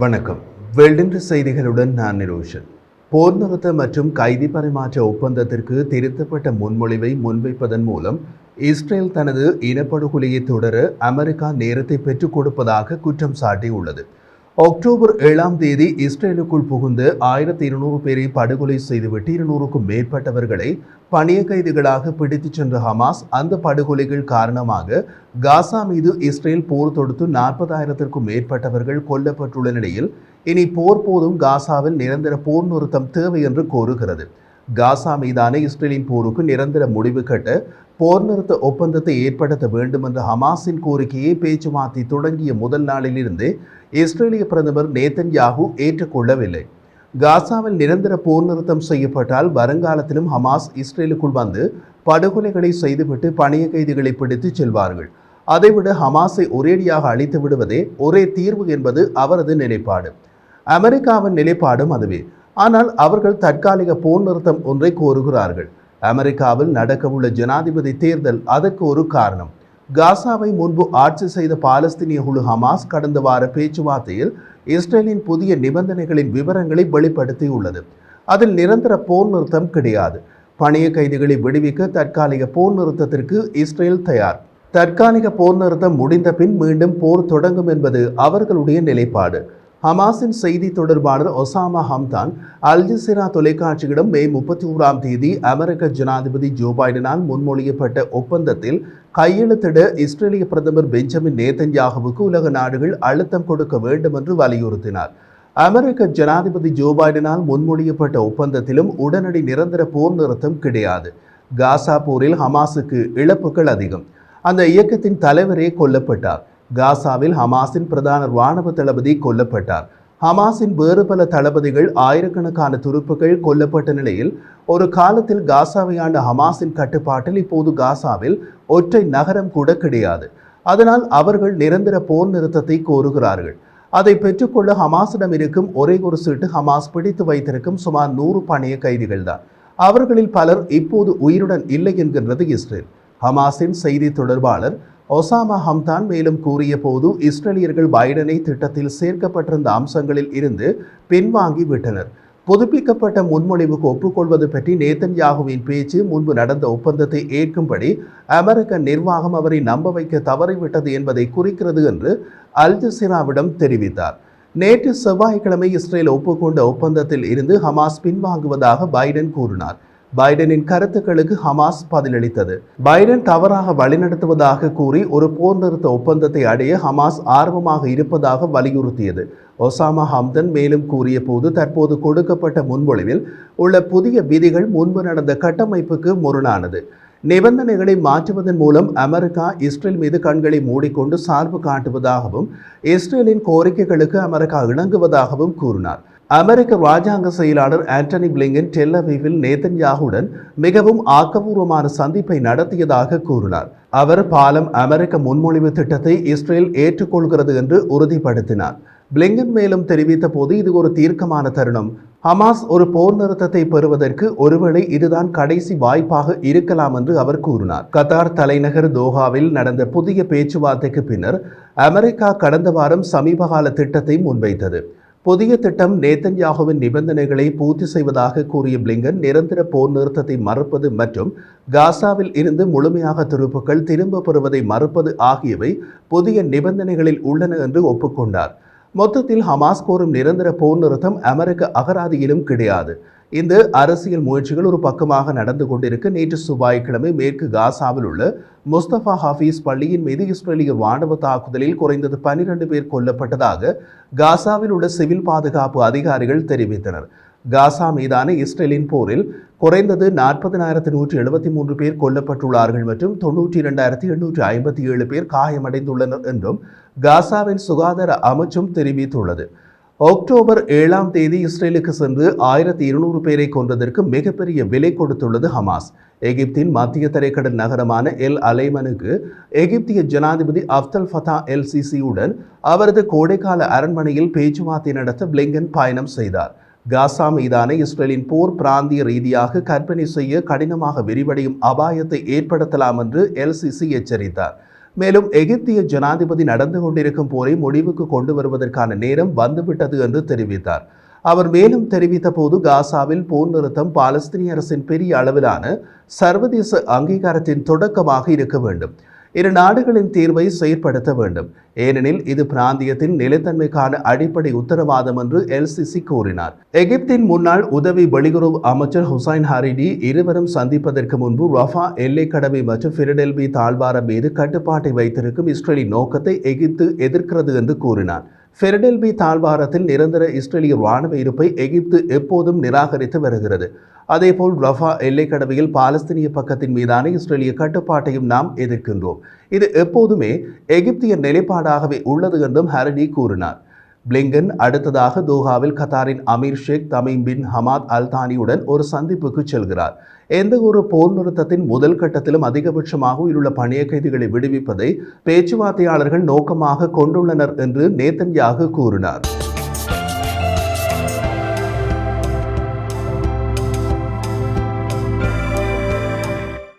வணக்கம். வெள்ளின்று செய்திகளுடன் நான் நிரோஷன். போர் நிறுத்த மற்றும் கைதி பரிமாற்ற ஒப்பந்தத்திற்கு திருத்தப்பட்ட முன்மொழிவை முன்வைப்பதன் மூலம் இஸ்ரேல் தனது இனப்படுகொலையை தொடர அமெரிக்கா நேரத்தை பெற்றுக் கொடுப்பதாக குற்றம் சாட்டியுள்ளது. அக்டோபர் ஏழாம் தேதி இஸ்ரேலுக்குள் புகுந்து ஆயிரத்தி இருநூறு பேரை படுகொலை செய்துவிட்டு இருநூறுக்கும் மேற்பட்டவர்களை பணிய கைதிகளாக பிடித்துச் சென்ற ஹமாஸ் அந்த படுகொலைகள் காரணமாக காசா மீது இஸ்ரேல் போர் தொடுத்து நாற்பதாயிரத்திற்கும் மேற்பட்டவர்கள் கொல்லப்பட்டுள்ள நிலையில் இனி போர் போதும் காசாவில் நிரந்தர போர் நிறுத்தம் தேவை என்று கோருகிறது. காசா மீதான இஸ்ரேலின் போருக்கு நிரந்தர முடிவு கட்ட போர் நிறுத்த ஒப்பந்தத்தை ஏற்படுத்த வேண்டும் என்ற ஹமாஸின் கோரிக்கையை பேச்சுவார்த்தை தொடங்கிய முதல் நாளிலிருந்து இஸ்ரேலிய பிரதமர் நேத்தன்யாகு ஏற்றுக்கொள்ளவில்லை. காசாவில் நிரந்தர போர் நிறுத்தம் செய்யப்பட்டால் வருங்காலத்திலும் ஹமாஸ் இஸ்ரேலுக்குள் வந்து படுகொலைகளை செய்துவிட்டு பணிய கைதிகளை பிடித்துச் செல்வார்கள். அதைவிட ஹமாஸை ஒரேடியாக அழித்து விடுவதே ஒரே தீர்வு என்பது அவரது நிலைப்பாடு. அமெரிக்காவின் நிலைப்பாடும் அதுவே. ஆனால் அவர்கள் தற்காலிக போர் நிறுத்தம் ஒன்றை கோருகிறார்கள். அமெரிக்காவில் நடக்கவுள்ள ஜனாதிபதி தேர்தல் அதற்கு ஒரு காரணம். காசாவை முன்பு ஆட்சி செய்த பாலஸ்தீனிய குழு ஹமாஸ் கடந்த வார பேச்சுவார்த்தையில் இஸ்ரேலின் புதிய நிபந்தனைகளின் விவரங்களை வெளிப்படுத்தியுள்ளது. அதில் நிரந்தர போர் நிறுத்தம் கிடையாது. பணிய கைதிகளை விடுவிக்க தற்காலிக போர் நிறுத்தத்திற்கு இஸ்ரேல் தயார். தற்காலிக போர் நிறுத்தம் முடிந்த பின் மீண்டும் போர் தொடங்கும் என்பது அவர்களுடைய நிலைப்பாடு. ஹமாஸின் செய்தி தொடர்பாளர் ஒசாமா ஹம்தான் அல் ஜசீரா தொலைக்காட்சியிடம் மே முப்பத்தி ஓராம் தேதி அமெரிக்க ஜனாதிபதி ஜோ பைடனால் முன்மொழியப்பட்ட ஒப்பந்தத்தில் கையெழுத்திட இஸ்ரேலிய பிரதமர் பெஞ்சமின் நேதன்யாகுவுக்கு உலக நாடுகள் அழுத்தம் கொடுக்க வேண்டும் என்று வலியுறுத்தினார். அமெரிக்க ஜனாதிபதி ஜோ பைடனால் முன்மொழியப்பட்ட ஒப்பந்தத்திலும் உடனடி நிரந்தர போர் நிறுத்தம் கிடையாது. காசா போரில் ஹமாஸுக்கு இழப்புகள் அதிகம். அந்த இயக்கத்தின் தலைவரே கொல்லப்பட்டார். காசாவில் ஹமாஸின் பிரதான இராணுவ தளபதி கொல்லப்பட்டார். ஹமாஸின் வேறு பல தளபதிகள் ஆயிரக்கணக்கான துருப்புகள் கொல்லப்பட்ட நிலையில் ஒரு காலத்தில் காசாவை ஆண்ட ஹமாஸின் கட்டுப்பாட்டில் இப்போது காசாவில் ஒற்றை நகரம் கூட கிடையாது. அதனால் அவர்கள் நிரந்தர போர் நிறுத்தத்தை கோருகிறார்கள். அதை பெற்றுக்கொள்ள ஹமாஸிடம் இருக்கும் ஒரே ஒரு சீட்டு ஹமாஸ் பிடித்து வைத்திருக்கும் சுமார் நூறு பணிய கைதிகள் தான். அவர்களில் பலர் இப்போது உயிருடன் இல்லை என்கின்றது இஸ்ரேல். ஹமாஸின் செய்தி தொடர்பாளர் ஒசாமா ஹம்தான் மேலும் கூறிய போது இஸ்ரேலியர்கள் பைடனை திட்டத்தில் சேர்க்கப்பட்டிருந்த அம்சங்களில் இருந்து பின்வாங்கி விட்டனர். புதுப்பிக்கப்பட்ட முன்மொழிவுக்கு ஒப்புக்கொள்வது பற்றி நேத்தன்யாகுவின் பேச்சு முன்பு நடந்த ஒப்பந்தத்தை ஏற்கும்படி அமெரிக்க நிர்வாகம் அவரை நம்ப வைக்க தவறிவிட்டது என்பதை குறிக்கிறது என்று அல் ஜசீராவிடம் தெரிவித்தார். நேற்று செவ்வாய்க்கிழமை இஸ்ரேல் ஒப்புக்கொண்ட ஒப்பந்தத்தில் இருந்து ஹமாஸ் பின்வாங்குவதாக பைடன் கூறினார். பைடனின் கருத்துக்களுக்கு ஹமாஸ் பதிலளித்தது. பைடன் தவறாக வழிநடத்துவதாக கூறி ஒரு போர் நிறுத்த ஒப்பந்தத்தை அடைய ஹமாஸ் ஆர்வமாக இருப்பதாக வலியுறுத்தியது. ஒசாமா ஹம்தன் மேலும் கூறிய போது தற்போது கொடுக்கப்பட்ட முன்மொழிவில் உள்ள புதிய விதிகள் முன்பு நடந்த கட்டமைப்புக்கு முரணானது. நிபந்தனைகளை மாற்றுவதன் மூலம் அமெரிக்கா இஸ்ரேல் மீது கண்களை மூடிக்கொண்டு சார்பு காட்டுவதாகவும் இஸ்ரேலின் கோரிக்கைகளுக்கு அமெரிக்கா இணங்குவதாகவும் கூறினார். அமெரிக்க ராஜாங்க செயலாளர் ஆண்டனி பிளிங்கன் டெல்லவிவில் நேதன்யாகுடன் மிகவும் ஆக்கபூர்வமான சந்திப்பை நடத்தியதாக கூறினார். அவர் பாலம் அமெரிக்க முன்மொழிவு திட்டத்தை இஸ்ரேல் ஏற்றுக்கொள்கிறது என்று உறுதிப்படுத்தினார். பிளிங்கன் மேலும் தெரிவித்த போது இது ஒரு தீர்க்கமான தருணம். ஹமாஸ் ஒரு போர் நிறுத்தத்தை பெறுவதற்கு ஒருவேளை இதுதான் கடைசி வாய்ப்பாக இருக்கலாம் என்று அவர் கூறினார். கத்தார் தலைநகர் தோஹாவில் நடந்த புதிய பேச்சுவார்த்தைக்கு பின்னர் அமெரிக்கா கடந்த வாரம் சமீபகால திட்டத்தை முன்வைத்தது. புதிய திட்டம் நேத்தன்யாகுவின் நிபந்தனைகளை பூர்த்தி செய்வதாக கூறிய பிளிங்கன் நிரந்தர போர் நிறுத்தத்தை மறுப்பது மற்றும் காசாவில் இருந்து முழுமையாக துருப்புக்கள் திரும்ப பெறுவதை மறுப்பது ஆகியவை புதிய நிபந்தனைகளில் உள்ளன என்று ஒப்புக்கொண்டார். மொத்தத்தில் ஹமாஸ் கோரும் நிரந்தர போர் நிறுத்தம் அமெரிக்க அகராதியிலும் கிடையாது. இந்த அரசியல் முயற்சிகள் ஒரு பக்கமாக நடந்து கொண்டிருக்க. நேற்று செவ்வாய்க்கிழமை மேற்கு காசாவில் உள்ள முஸ்தபா ஹாஃபீஸ் பள்ளியின் மீது இஸ்ரேலிய ராணுவ தாக்குதலில் குறைந்தது பனிரெண்டு பேர் கொல்லப்பட்டதாக காசாவில் உள்ள சிவில் பாதுகாப்பு அதிகாரிகள் தெரிவித்தனர். காசா மீதான இஸ்ரேலின் போரில் குறைந்தது நாற்பதினாயிரத்து நூற்றி எழுபத்தி மூன்று பேர் கொல்லப்பட்டுள்ளார்கள் மற்றும் தொன்னூற்றி இரண்டாயிரத்தி எண்ணூற்றி ஐம்பத்தி ஏழு பேர் காயமடைந்துள்ளனர் என்றும் காசாவின் சுகாதார அமைச்சும் தெரிவித்துள்ளது. அக்டோபர் ஏழாம் தேதி இஸ்ரேலுக்கு சென்று ஆயிரத்தி இருநூறு பேரை கொன்றதற்கு மிகப்பெரிய விலை கொடுத்துள்ளது ஹமாஸ். எகிப்தின் மத்திய தரைக்கடல் நகரமான எல் அலைமனுக்கு எகிப்திய ஜனாதிபதி அப்தல் ஃபதா எல் சிசியுடன் அவரது கோடைக்கால அரண்மனையில் பேச்சுவார்த்தை நடத்த பிளிங்கன் பயணம் செய்தார். காசா மீதான இஸ்ரேலின் போர் பிராந்திய ரீதியாக கற்பனை செய்ய கடினமாக விரிவடையும் அபாயத்தை ஏற்படுத்தலாம் என்று எல்சிசி எச்சரித்தார். மேலும் எகிப்திய ஜனாதிபதி நடந்து கொண்டிருக்கும் போரை முடிவுக்கு கொண்டு வருவதற்கான நேரம் வந்துவிட்டது என்று தெரிவித்தார். அவர் மேலும் தெரிவித்த போது காசாவில் போர் நிறுத்தம் பாலஸ்தீனிய அரசின் பெரிய அளவிலான சர்வதேச அங்கீகாரத்தின் தொடக்கமாக இருக்க வேண்டும். இரு நாடுகளின் தீர்வை செயற்படுத்த வேண்டும். ஏனெனில் இது பிராந்தியத்தின் நிலைத்தன்மைக்கான அடிப்படை உத்தரவாதம் என்று எல்சிசி கூறினார். எகிப்தின் முன்னாள் உதவி வெளியுறவு அமைச்சர் ஹுசைன் ஹரிடி இருவரும் சந்திப்பதற்கு முன்பு ரஃபா எல்லைக்கடவை மற்றும் பிரிடெல்பி தாழ்வாரம் மீது கட்டுப்பாட்டை வைத்திருக்கும் இஸ்ரேலின் நோக்கத்தை எகிப்து எதிர்க்கிறது என்று கூறினார். ஃபெரடெல்பி தாழ்வாரத்தில் நிரந்தர இஸ்ரேலிய ராணுவ இருப்பை எகிப்து எப்போதும் நிராகரித்து வருகிறது. அதேபோல் ரஃபா எல்லைக்கடவையில் பாலஸ்தீனிய பக்கத்தின் மீதான இஸ்ரேலிய கட்டுப்பாட்டையும் நாம் எதிர்க்கின்றோம். இது எப்போதுமே எகிப்திய நிலைப்பாடாகவே உள்ளது என்றும் ஹரடி கூறினார். பிளிங்கன் அடுத்ததாக தோஹாவில் கத்தாரின் Amir Sheikh Tamim bin Hamad Al தானியுடன் ஒரு சந்திப்புக்கு செல்கிறார். எந்த ஒரு போர் நிறுத்தத்தின் முதல் கட்டத்திலும் அதிகபட்சமாக உயிருள்ள பணிய கைதிகளை விடுவிப்பதை பேச்சுவார்த்தையாளர்கள் நோக்கமாக கொண்டுள்ளனர் என்று நேத்தன்யாக கூறினார்.